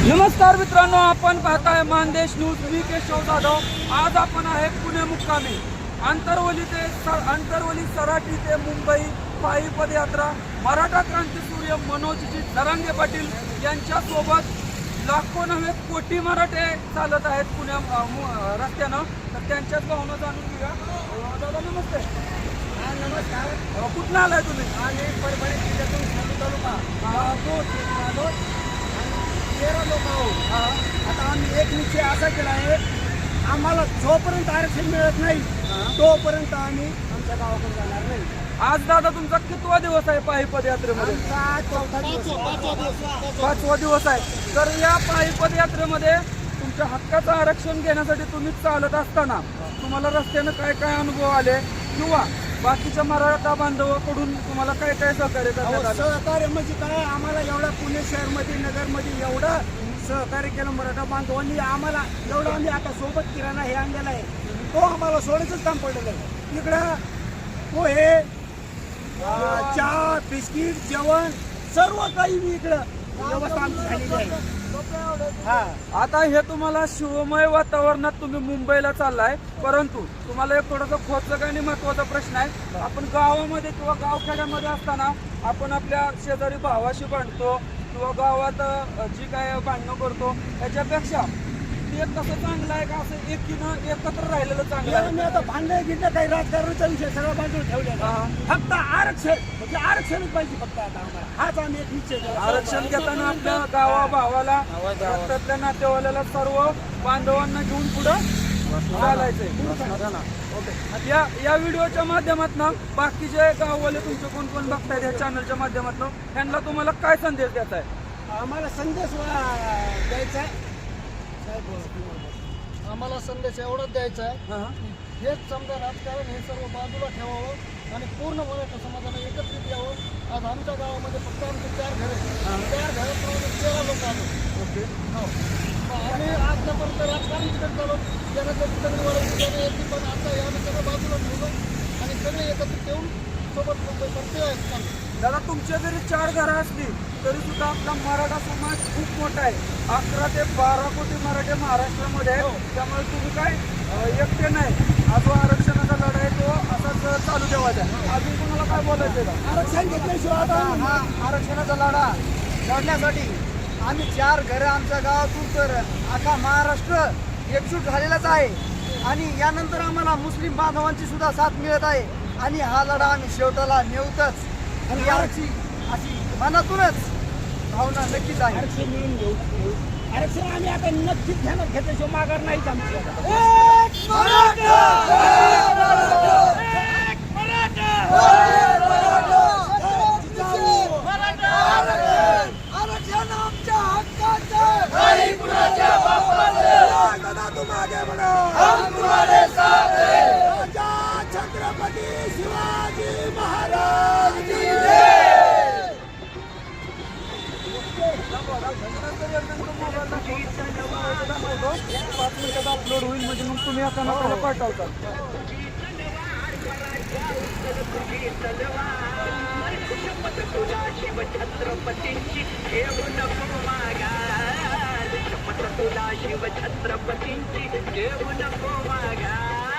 नमस्कार मित्रांनो आपण पाहताय मानदेश न्यूज मी केशव जाधव आज आपण आहे पुणे मुक्कामी. आंतरवली ते आंतरवली सराटी ते मुंबई पायी पदयात्रा. मराठा क्रांती सूर्य मनोजजी दरांगे पाटील यांच्या सोबत लाखो नव्हे कोटी मराठे चालत आहेत पुण्या रस्त्यानं. तर त्यांच्याच भावना जाणून घेऊया. दादा नमस्ते. नमस्कार. अ, कुठनं आलाय तुम्ही? आम्ही परभणी जिल्ह्यातून तालुका गावातो आलो तेरा लोक आहोत हा. आता आम्ही एक निश्चय असा केला आहे. आम्हाला जोपर्यंत आरक्षण मिळत नाही. तोपर्यंत आम्ही आमच्या गावाकडे जाणार नाही. आज दादा तुमचा कितवा दिवस आहे पायी पदयात्रेमध्ये आमचा चौथा दिवस आहे. पाचवा दिवस. आहे. तर या पायी पदयात्रेमध्ये तुमच्या हक्काचं आरक्षण घेण्यासाठी तुम्ही चालत असताना तुम्हाला रस्त्यानं काय काय अनुभव आले? किंवा बाकीच्या मराठा बांधवाकडून तुम्हाला काय काय सहकार्य करण्यात अहो, आलं? सहकार्य म्हणजे काय? आम्हाला एवढं पुणे शहरमध्ये नगरमध्ये एवढं सहकार्य केलं मराठा बांधवांनी आम्हाला एवढं आम्ही आता सोबत किराणा हे आणलेला आहे. तो आम्हाला सोडायचंच काम पडलेलं आहे. इकडं पोहे चहा बिस्किट जेवण सर्व काही मी इकडं व्यवस्था आमची झालेली आहे. आता हे तुम्हाला शिवमय वातावरणात तुम्ही मुंबईला चाललाय. परंतु तुम्हाला एक थोडासा खोचक आणि महत्त्वाचा प्रश्न आहे. आपण गावामध्ये किंवा गावखेड्यामध्ये असताना आपण आपल्या शेजारी भावाशी बांधतो किंवा गावात जी काय भांडणं करतो त्याच्यापेक्षा ते कसं चांगलं आहे का असं एकीनं एकत्र राहिलेलं चांगलं हे आहे मी आता भांडण गिंड काही राजकारणाचा विषय सगळा बाजूला ठेवलेला हा. फक्त आरक्षण म्हणजे आरक्षणच पाहिजे फक्त आता आम्हाला हाच आम्ही एक निश्चय केला. आरक्षण घेताना आपल्या गावा भावाला रक्तातल्या नातेवाल्याला सर्व बांधवांना घेऊन पुढं ओके या या व्हिडिओच्या माध्यमातून बाकीचे गाववाले तुमचे कोण कोण बघतायत या चॅनलच्या माध्यमातून त्यांना तुम्हाला काय संदेश देत आहे? आम्हाला संदेश द्यायचा आहे. आम्हाला संदेश एवढाच द्यायचा आहे हेच समजा राजकारण हे सर्व बाजूला ठेवावं आणि पूर्ण मराठा समाजाने एकत्रित यावं. आज आमच्या गावामध्ये फक्त आमचे चार घरे चार घराप्रमाणे तेरा लोक आलो. ओके. हो. आम्ही आजपर्यंत राजकारण करत चालू. ज्यांना जे सगळी वाढवली पण आता याने सगळं बाजूला ठेवलं. आणि सगळे एकत्रित येऊन सोबत मुंबई करते आहेत. दादा तुमच्या जरी चार घरं असली तरी सुद्धा आपला मराठा समाज खूप मोठा आहे. अकरा ते बारा कोटी मराठे महाराष्ट्रामध्ये आहे त्यामुळे तुम्ही काय एकटे नाही. हा जो आरक्षणाचा लढा आहे तो असाच चालू ठेवायचा अजून तुम्हाला काय बोलायचं आहे का आरक्षण घेतल्याशिवाय आता हा. आरक्षणाचा लढा लढण्यासाठी आम्ही चार घरं आमच्या गावातून तर अख्खा महाराष्ट्र एकजूट झालेलाच आहे. आणि यानंतर आम्हाला मुस्लिम बांधवांची सुद्धा साथ मिळत आहे. आणि हा लढा आम्ही शेवटाला नेऊतच. आणि याची अशी मनातूनच भावना नक्कीच आहे. आरक्षण आम्ही आता नक्कीच ध्यानात घेतल्याशिवाय माघार नाहीच आमची. आता. राजा छत्रपती शिवाजी महाराज की जय. मिनिटात अपलोड होईल म्हणजे मग तुम्ही आता नात्याला पाठवता शिवछत्रपतींची ठेव नको शपथ तुला शिवछत्रपतींची ठेव नको मागार